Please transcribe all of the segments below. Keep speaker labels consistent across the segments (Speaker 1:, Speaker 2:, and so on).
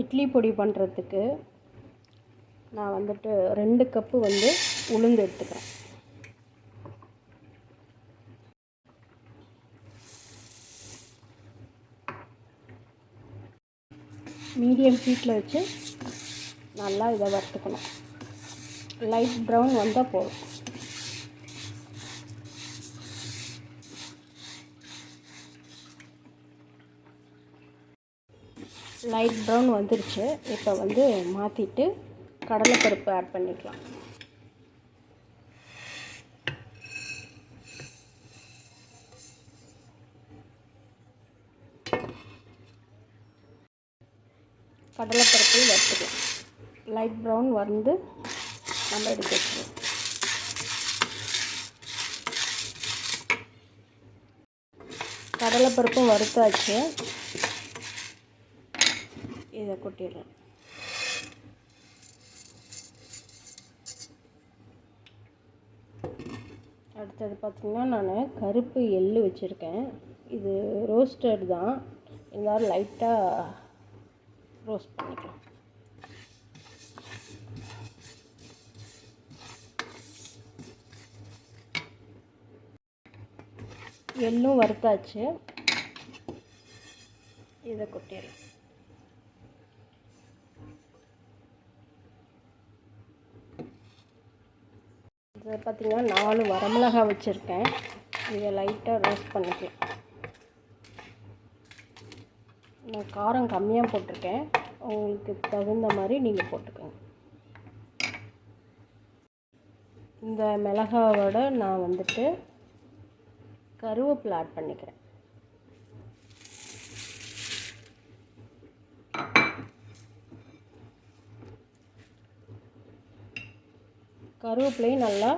Speaker 1: இட்லி பொடி பண்ணுறதுக்கு நான் வந்துட்டு ரெண்டு கப்பு வந்து உளுந்து எடுத்துக்கிறேன். மீடியம் ஹீட்டில் வச்சு நல்லா இதை வறுத்துக்கணும். லைட் ப்ரௌன் வந்தால் போதும். லைட் ப்ரௌன் வந்துருச்சு. இப்போ வந்து மாற்றிட்டு கடலைப்பருப்பு ஆட் பண்ணிக்கலாம். கடலைப்பருப்பையும் வறுத்துக்கலாம். லைட் ப்ரௌன் வந்து நம்ம எடுத்து வச்சுக்கலாம் கடலைப்பருப்பும் வறுத்தாச்சு. இதை கொட்டிடுறேன் அடுத்தது பார்த்திங்கன்னா நான் கருப்பு எள்ளு வச்சுருக்கேன். இது ரோஸ்டட் தான். இருந்தாலும் லைட்டாக ரோஸ்ட் பண்ணிக்கலாம். எள்ளும் வறுத்தாச்சு. இதை கொட்டிடலாம். இதை பார்த்திங்கன்னா நாலு வரமிளகா வச்சுருக்கேன். இதை லைட்டாக ரோஸ்ட் பண்ணிக்கலாம். நான் காரம் கம்மியாக போட்டிருக்கேன். உங்களுக்கு தகுந்த மாதிரி நீங்கள் போட்டுக்கோங்க. இந்த மிளகாவோட நான் வந்துட்டு கருவேப்பிலை ஆட் பண்ணிக்கிறேன். கருவேப்பிலையும் நல்லா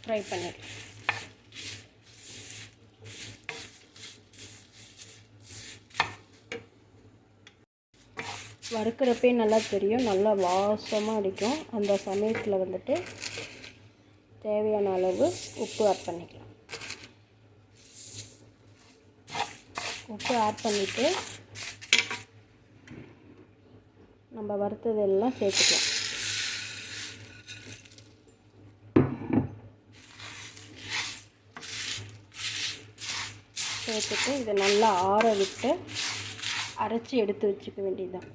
Speaker 1: ஃப்ரை பண்ணிடலாம் வறுக்கிறப்பே நல்லா தெரியும் நல்லா வாசமாக அடிக்கும். அந்த சமயத்தில் வந்துட்டு தேவையான அளவு உப்பு ஆட் பண்ணிக்கலாம். உப்பு ஆட் பண்ணிவிட்டு நம்ம வறுத்ததெல்லாம் சேர்த்துக்கலாம். சேர்த்துட்டு இதை நல்லா ஆற விட்டு அரைச்சி எடுத்து வச்சுக்க வேண்டியதுதான்.